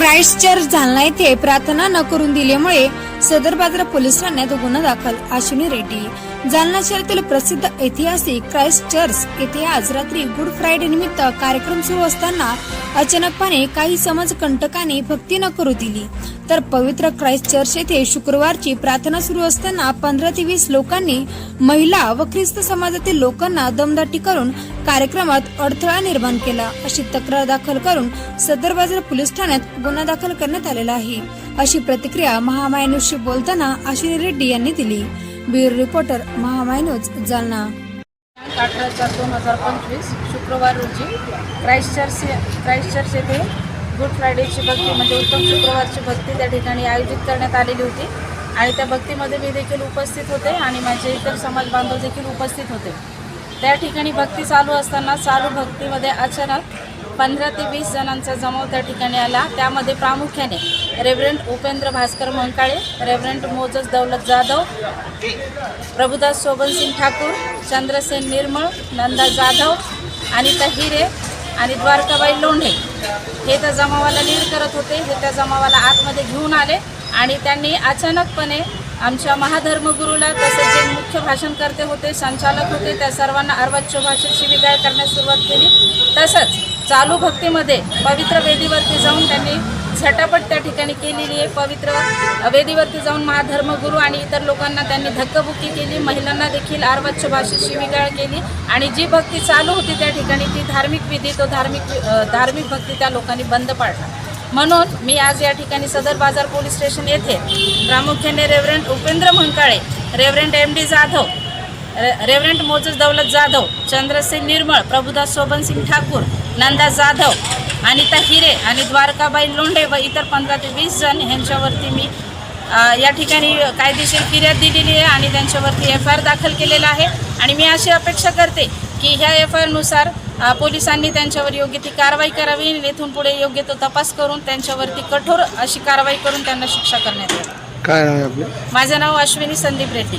Christ church Jalna येथे प्रार्थना न करून दिल्यामुळे सदर बाजार पोलीस ठाण्यात गुन्हा दाखल. अश्विनी रेड्डी जालना शहरातील प्रसिद्ध ऐतिहासिक क्राईस्ट चर्च येथे आज रात्री गुड फ्रायडे निमित्त कार्यक्रम सुरू असताना अचानकपणे काही समाज कंटकाने भक्ती न करू दिली. तर पवित्र क्राईस्ट चर्च येथे शुक्रवारची प्रार्थना सुरू असताना पंधरा ते वीस लोकांनी महिला व ख्रिस्त समाजातील लोकांना दमदाटी करून कार्यक्रमात अडथळा निर्माण केला. अशी तक्रार दाखल करून सदर बाजार पोलीस ठाण्यात गुन्हा दाखल करण्यात आलेला आहे. अशी प्रतिक्रिया महामायनूजशी बोलताना अश्विनी रेड्डी यांनी दिली. ब्युरो रिपोर्टर महामायनूज जालना. दिनांक अठरा चार दोन हजार पंचवीस शुक्रवार रोजी क्राईस्ट चर्च क्राईस्ट चर्च येथे गुड फ्रायडेची भक्ती म्हणजे उत्तम शुक्रवारची भक्ती त्या ठिकाणी आयोजित करण्यात आलेली होती. आणि त्या भक्तीमध्ये मी देखील उपस्थित होते आणि माझे इतर समाज बांधव देखील उपस्थित होते. त्या ठिकाणी भक्ती चालू असताना चालू भक्तीमध्ये अचानक पंधरा ते वीस जणांचा जमाव त्या ठिकाणी आला. त्यामध्ये प्रामुख्याने reverend Upendra Bhaskar Mankale reverend Moses Daulat Jadhav Prabhudas Shobhansingh Thakur Chandrasen Nirmal Nanda Jadhav Anita हिरे आणि द्वारकाबाई लोंढे हे त्या जमावाला लीड करत होते. हे त्या जमावाला आतमध्ये घेऊन आले आणि त्यांनी अचानकपणे आमच्या महाधर्मगुरूला तसेच जे मुख्य भाषणकर्ते होते संचालक होते त्या सर्वांना अर्वाच्य भाषेची शिवीगाळ करण्यास सुरुवात केली. तसंच चालू भक्तीमध्ये पवित्र वेदीवरती जाऊन त्यांनी झटापट त्या ठिकाणी केलेली आहे पवित्र वेदीवरती जाऊन महाधर्मगुरू आणि इतर लोकांना त्यांनी धक्काबुक्की केली. महिलांना देखील अर्वाच्य भाषेत शिवीगाळ केली. आणि जी भक्ती चालू होती त्या ठिकाणी ती धार्मिक विधी तो धार्मिक धार्मिक भक्ती त्या लोकांनी बंद पाडला. म्हणून मी आज या ठिकाणी सदर बाजार पोलीस स्टेशन येथे प्रामुख्याने reverend Upendra Mhankale reverend M D Jadhav रे- रेव्हरंट मोजस दौलत जाधव चंद्रसेन निर्मळ प्रभुदास शोभनसिंग ठाकूर नंदा जाधव अनिता हिरे आणि द्वारकाबाई लोंढे व इतर पंधरा ते वीस जण ह्यांच्यावरती मी या ठिकाणी कायदेशीर फिर्याद दिलेली आहे आणि त्यांच्यावरती एफ आय आर दाखल केलेला आहे. आणि मी अशी अपेक्षा करते की ह्या एफ आय आरनुसार पोलिसांनी त्यांच्यावर योग्य ती कारवाई करावी आणि इथून पुढे योग्य तो तपास करून त्यांच्यावरती कठोर अशी कारवाई करून त्यांना शिक्षा करण्यात येईल काय नाव आहे आपलं? माझं नाव अश्विनी संदीप रेड्डी.